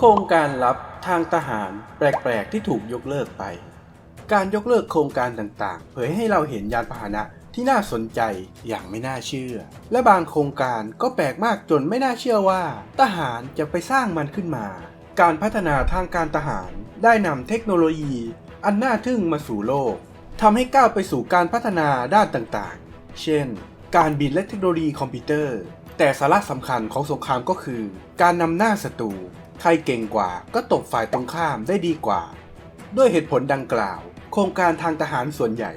โครงการลับทางทหารแปลกๆที่ถูกยกเลิกไป การยกเลิกโครงการต่างๆ เผยให้เราเห็นยานพาหนะที่น่าสนใจอย่างไม่น่าเชื่อ และบางโครงการก็แปลกมากจนไม่น่าเชื่อว่า ทหารจะไปสร้างมันขึ้นมา การพัฒนาทางการทหารได้นำเทคโนโลยี อันน่าทึ่งมาสู่โลกทำให้ก้าวไปสู่การพัฒนาด้านต่างๆ เช่น การบินและเทคโนโลยีคอมพิวเตอร์ แต่สาระสำคัญของสงครามก็คือ การนำหน้าศัตรู ใครเก่งกว่าก็ตบฝ่ายตรงข้ามได้ดีกว่า ด้วยเหตุผลดังกล่าว โครงการทางทหารส่วนใหญ่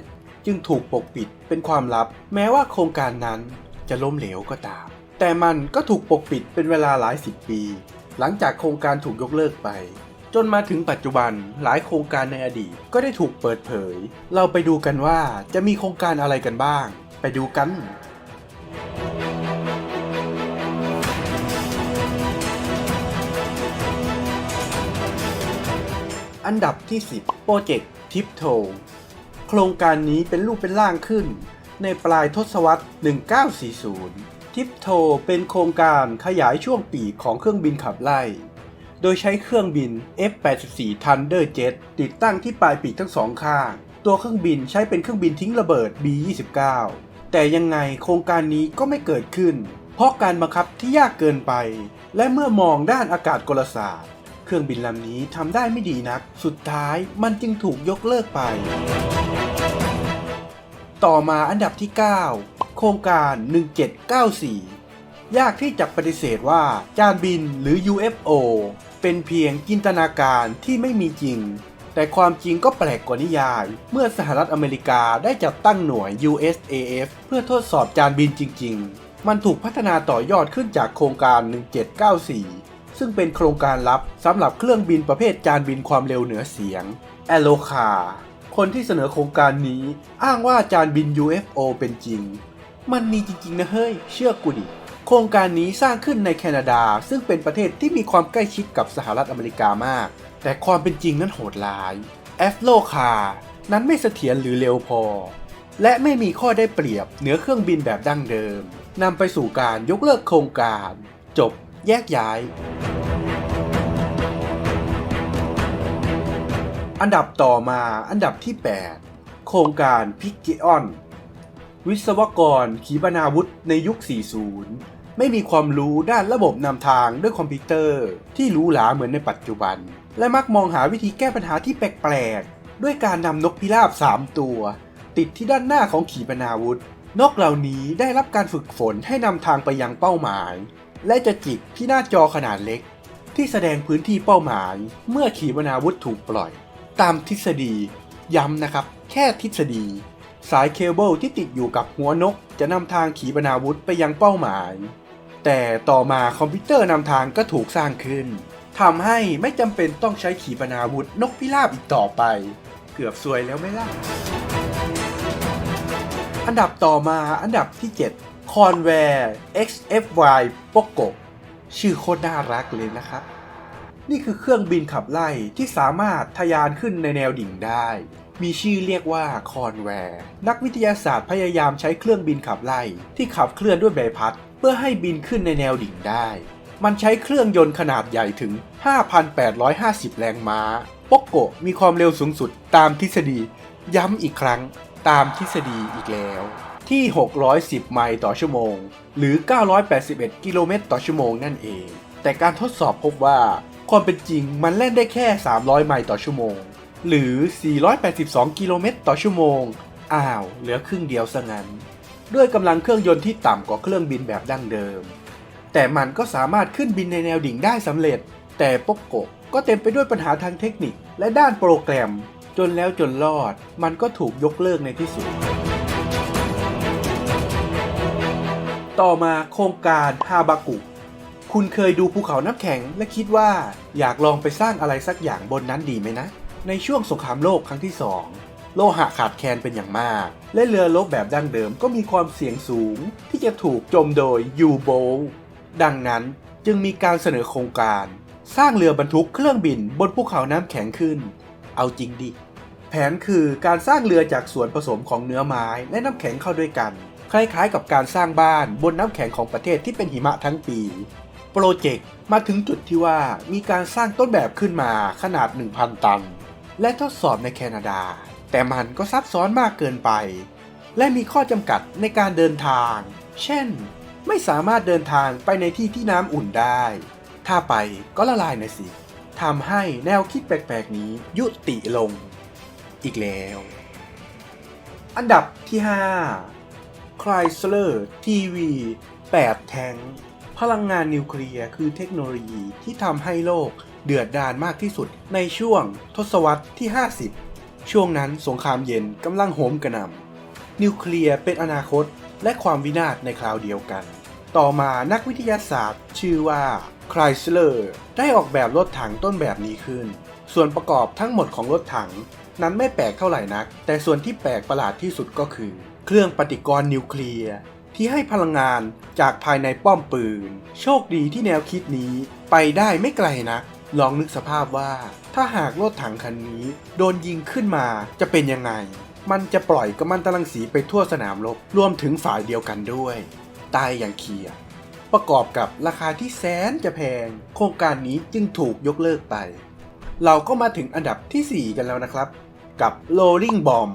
จึงถูกปกปิดเป็นความลับ แม้ว่าโครงการนั้นจะล้มเหลวก็ตาม แต่มันก็ถูกปกปิดเป็นเวลาหลายสิบปี หลังจากโครงการถูกยกเลิกไป จนมาถึงปัจจุบันหลายโครงการในอดีตก็ได้ถูกเปิดเผย เราไปดูกันว่าจะมีโครงการอะไรกันบ้าง ไปดูกัน อันดับที่ 10 โปรเจกต์ทิปโทโครงการนี้เป็นรูปเป็นร่างขึ้น ในปลายทศวรรษ 1940 ทิปโทเป็นโครงการขยายช่วงปีกของเครื่องบินขับไล่ โดยใช้เครื่องบิน F-84 Thunder Jet ติดตั้งที่ปลายปีกทั้งสองข้าง ตัวเครื่องบินใช้เป็นเครื่องบินทิ้งระเบิด B-29 แต่ยังไงโครงการนี้ก็ไม่เกิดขึ้น เพราะการบังคับที่ยากเกินไป และเมื่อมองด้านอากาศกลศาสตร์ ครื่องบินลำนี้ทำได้ไม่ดีนัก สุดท้ายมันจึงถูกยกเลิกไป ต่อมาอันดับที่ 9 โครงการ 1794 ยากที่จะปฏิเสธว่าจานบินหรือ UFO เป็นเพียงจินตนาการที่ไม่มีจริง แต่ความจริงก็แปลกกว่านิยาย เมื่อสหรัฐอเมริกาได้จัดตั้งหน่วย USAF เพื่อทดสอบจานบินจริง ๆ มันถูกพัฒนาต่อยอดขึ้นจากโครงการ 1794 ซึ่งเป็นโครงการลับสำหรับเครื่องบินประเภทจานบินความเร็วเหนือเสียง a l o c a คนที่เสนอโครงการนี้อ้างว่าจานบิน UFO เป็นจริง มันมีจริง ๆ นะเฮ้ย เชื่อกูดิ โครงการนี้สร้างขึ้นในแคนาดา ซึ่งเป็นประเทศที่มีความใกล้ชิดกับสหรัฐอเมริกามาก แต่ความเป็นจริงนั้นโหดร้ายแอฟโลคานั้นไม่เสถียรหรือเร็วพอ และไม่มีข้อได้เปรียบเหนือเครื่องบินแบบดั้งเดิมนำไปสู่การยกเลิกโครงการ จบ แยกย้าย อันดับต่อมาอันดับที่ 8 โครงการพิกเกออน วิศวกรขีปนาวุธในยุค 40 ไม่มีความรู้ด้านระบบนำทางด้วยคอมพิวเตอร์ ที่หรูหราเหมือนในปัจจุบัน และมักมองหาวิธีแก้ปัญหาที่แปลกๆ ด้วยการนำนกพิราบ 3 ตัว ติดที่ด้านหน้าของขีปนาวุธนกเหล่านี้ได้รับการฝึกฝนให้นำทางไปยังเป้าหมาย และจะจิกที่หน้าจอขนาดเล็ก ที่แสดงพื้นที่เป้าหมายเมื่อขีปนาวุธถูกปล่อย ตามทฤษฎี ย้ำนะครับ แค่ทฤษฎี สายเคเบิลที่ติดอยู่กับหัวนก จะนำทางขีปนาวุธไปยังเป้าหมาย แต่ต่อมาคอมพิวเตอร์นำทางก็ถูกสร้างขึ้นทำให้ไม่จำเป็นต้องใช้ขีปนาวุธนกพิราบอีกต่อไป เกือบซวยแล้วไม่ล่ะ อันดับต่อมาอันดับที่ 7 c o n v a r XFY Poco ชื่อโคตรน่ารักเลยนะครับ นี่คือเครื่องบินขับไล่ที่สามารถทะยานขึ้นในแนวดิ่งได้ มีชื่อเรียกว่าคอนแวร์นักวิทยาศาสตร์พยายามใช้เครื่องบินขับไล่ที่ขับเคลื่อนด้วยใบพัด เพื่อให้บินขึ้นในแนวดิ่งได้ มันใช้เครื่องยนต์ขนาดใหญ่ถึง 5,850 แรงม้าโปกโกมีความเร็วสูงสุดตามทฤษฎี ย้ำอีกครั้งตามทฤษฎีอีกแล้ว ที่ 610 ไมล์ต่อชั่วโมง หรือ 981 กิโลเมตรต่อชั่วโมงนั่นเอง แต่การทดสอบพบว่า ความเป็นจริงมันเล่นได้แค่ 300 ไมล์ต่อชั่วโมง หรือ 482 กิโลเมตรต่อชั่วโมง อ้าว เหลือครึ่งเดียวซะงั้น ด้วยกำลังเครื่องยนต์ที่ต่ำกว่าเครื่องบินแบบดั้งเดิม แต่มันก็สามารถขึ้นบินในแนวดิ่งได้สำเร็จ แต่ปกโกก็เต็มไปด้วยปัญหาทางเทคนิคและด้านโปรแกรม จนแล้วจนรอด มันก็ถูกยกเลิกในที่สุด ต่อมาโครงการฮาบากุ คุณเคยดูภูเขาน้ำแข็งและคิดว่าอยากลองไปสร้างอะไรสักอย่างบนนั้นดีไหมนะ ในช่วงสงครามโลกครั้งที่สองโลหะขาดแคลนเป็นอย่างมาก และเรือรบแบบดั้งเดิมก็มีความเสี่ยงสูง ที่จะถูกจมโดยยูโบดังนั้นจึงมีการเสนอโครงการ สร้างเรือบรรทุกเครื่องบินบนภูเขาน้ำแข็งขึ้น เอาจริงดิแผนคือการสร้างเรือจากส่วนผสมของเนื้อไม้และน้ำแข็งเข้าด้วยกัน คล้ายๆ กับการสร้างบ้านบนน้ำแข็งของประเทศที่เป็นหิมะทั้งปี โปรเจกต์มาถึงจุดที่ว่ามีการสร้างต้นแบบขึ้นมาขนาด 1,000 ตัน และทดสอบในแคนาดา แต่มันก็ซับซ้อนมากเกินไป และมีข้อจำกัดในการเดินทาง เช่น ไม่สามารถเดินทางไปในที่ที่น้ำอุ่นได้ ถ้าไปก็ละลายในสิทำให้แนวคิดแปลกๆนี้ยุติลง อีกแล้ว อันดับที่ 5 Chrysler TV 8แทงค์พลังงานนิวเคลียร์คือเทคโนโลยีที่ทำให้โลกเดือดดาลมากที่สุดในช่วงทศวรรษที่ 50 ช่วงนั้นสงครามเย็นกำลังโหมกระหน่ำนิวเคลียร์เป็นอนาคตและความวินาศในคราวเดียวกัน ต่อมานักวิทยาศาสตร์ ชื่อว่า Chrysler ได้ออกแบบรถถังต้นแบบนี้ขึ้น ส่วนประกอบทั้งหมดของรถถังนั้นไม่แปลกเท่าไหร่นัก แต่ส่วนที่แปลกประหลาดที่สุดก็คือ เครื่องปฏิกรณ์นิวเคลียร์ที่ให้พลังงานจากภายในป้อมปืน โชคดีที่แนวคิดนี้ไปได้ไม่ไกลนัก ลองนึกสภาพว่า ถ้าหากรถถังคันนี้โดนยิงขึ้นมาจะเป็นยังไง มันจะปล่อยกัมมันตรังสีไปทั่วสนามรบรวมถึงฝ่ายเดียวกันด้วย ตายอย่างเคลียร์ประกอบกับราคาที่แสนจะแพง โครงการนี้จึงถูกยกเลิกไป เราก็มาถึงอันดับทีสี่4 กันแล้วนะครับ กับ Rolling Bomb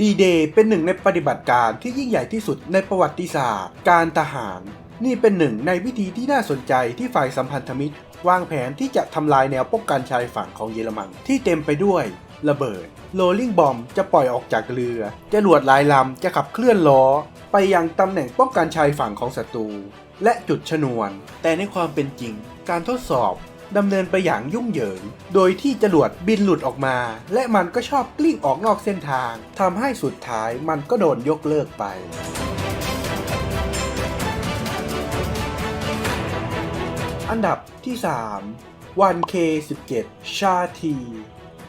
D-Day เป็นหนึ่งในปฏิบัติการที่ยิ่งใหญ่ที่สุดในประวัติศาสตร์ การทหาร นี่เป็นหนึ่งในวิธีที่น่าสนใจที่ฝ่ายสัมพันธมิตร วางแผนที่จะทำลายแนวป้องกันชายฝั่งของเยอรมันที่เต็มไปด้วย ระเบิด Rolling Bomb จะปล่อยออกจากเรือจรวดหลายลำจะขับเคลื่อนล้อ ไปยังตำแหน่งป้องกันชายฝั่งของศัตรูและจุดชนวน แต่ในความเป็นจริง การทดสอบ ดำเนินไปอย่างยุ่งเหยิง โดยที่จรวดบินหลุดออกมา และมันก็ชอบกลิ้งออกนอกเส้นทางทำให้สุดท้ายมันก็โดนยกเลิกไปอันดับที่ 3 1K17 ชาที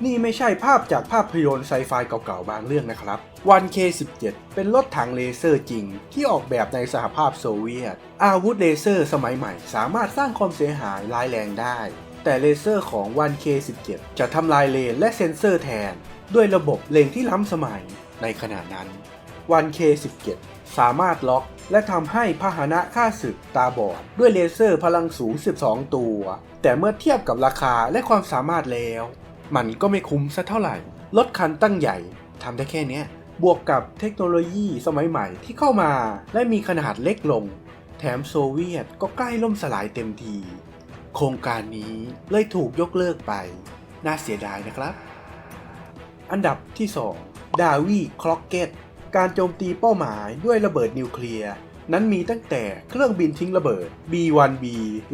นี่ไม่ใช่ภาพจากภาพยนตร์ไซไฟเก่าๆบางเรื่องนะครับ 1K17 เป็นรถถังเลเซอร์จริง ที่ออกแบบในสหภาพโซเวียต อาวุธเลเซอร์สมัยใหม่ สามารถสร้างความเสียหายร้ายแรงได้ แต่เลเซอร์ของ 1K17 จะทำลายเลนและเซ็นเซอร์แทน ด้วยระบบเลงที่ล้ำสมัยในขณะนั้น 1K17 สามารถล็อกและทำให้พาหนะฆ่าศึกตาบอด ด้วยเลเซอร์พลังสูง 12 ตัว แต่เมื่อเทียบกับราคาและความสามารถแล้ว มันก็ไม่คุ้มสักเท่าไหร่ รถคันตั้งใหญ่ทำได้แค่นี้ บวกกับเทคโนโลยีสมัยใหม่ที่เข้ามาและมีขนาดเล็กลง แถมโซเวียตก็ใกล้ล่มสลายเต็มที โครงการนี้เลยถูกยกเลิกไป น่าเสียดายนะครับ อันดับที่ 2 ดาวีคล็อกเก็ต การโจมตีเป้าหมายด้วยระเบิดนิวเคลียร์นั้นมีตั้งแต่เครื่องบินทิ้งระเบิด B-1B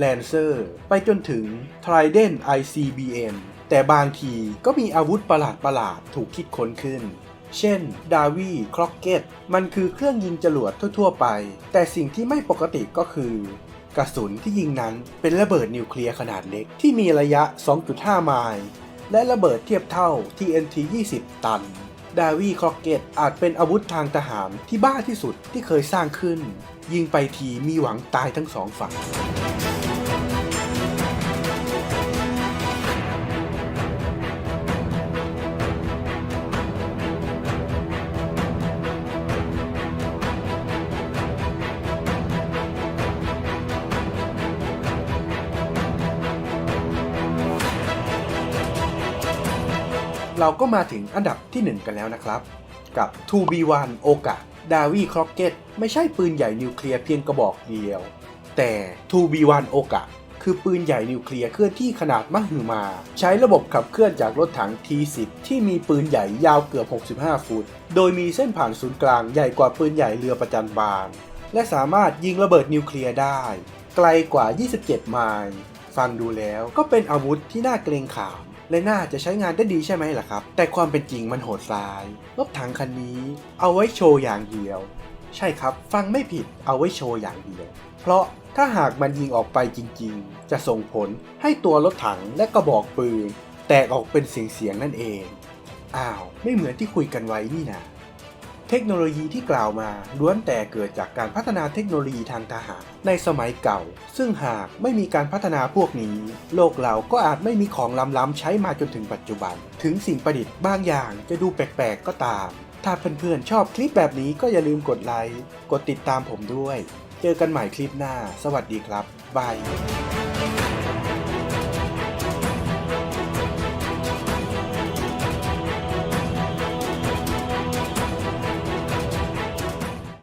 Lancer ไปจนถึง Trident ICBM แต่บางทีก็มีอาวุธประหลาดๆถูกคิดค้นขึ้น เช่นดาวีคล็อกเก็ตมันคือเครื่องยิงจรวดทั่ว ๆ ไป แต่สิ่งที่ไม่ปกติก็คือกระสุนที่ยิงนั้นเป็นระเบิดนิวเคลียร์ขนาดเล็กที่มีระยะ 2.5 ไมล์ และระเบิดเทียบเท่า TNT 20 ตัน ดาวีคล็อกเก็ตอาจเป็นอาวุธทางทหารที่บ้าที่สุดที่เคยสร้างขึ้น ยิงไปทีมีหวังตายทั้งสองฝั่ง เราก็มาถึงอันดับที่ 1 กันแล้วนะครับ กับ 2B1 โอกาดาวีคล็อกเก็ตไม่ใช่ปืนใหญ่นิวเคลียร์เพียงกระบอกเดียว แต่ 2B1 โอกาคือปืนใหญ่นิวเคลียร์เคลื่อนที่ขนาดมหึมา ใช้ระบบขับเคลื่อนจากรถถัง T10 ที่มีปืนใหญ่ยาวเกือบ 65 ฟุต โดยมีเส้นผ่านศูนย์กลางใหญ่กว่าปืนใหญ่เรือประจันบาน และสามารถยิงระเบิดนิวเคลียร์ได้ ไกลกว่า 27 ไมล์ ฟังดูแล้วก็เป็นอาวุธที่น่าเกรงขาม และน่าจะใช้งานได้ดีใช่ไหมล่ะครับ แต่ความเป็นจริงมันโหดร้าย รถถังคันนี้ เอาไว้โชว์อย่างเดียว ใช่ครับ ฟังไม่ผิดเอาไว้โชว์อย่างเดียว เพราะถ้าหากมันยิงออกไปจริงๆ จะส่งผลให้ตัวรถถังและกระบอกปืน แตกออกเป็นเสียงๆนั่นเอง อ้าว ไม่เหมือนที่คุยกันไว้นี่นะ เทคโนโลยีที่กล่าวมาล้วนแต่เกิดจากการพัฒนาเทคโนโลยีทางทหารในสมัยเก่า ซึ่งหากไม่มีการพัฒนาพวกนี้ โลกเราก็อาจไม่มีของล้ำๆใช้มาจนถึงปัจจุบัน ถึงสิ่งประดิษฐ์บางอย่างจะดูแปลกๆก็ตาม ถ้าเพื่อนๆชอบคลิปแบบนี้ก็อย่าลืมกดไลค์กดติดตามผมด้วย เจอกันใหม่คลิปหน้า สวัสดีครับบาย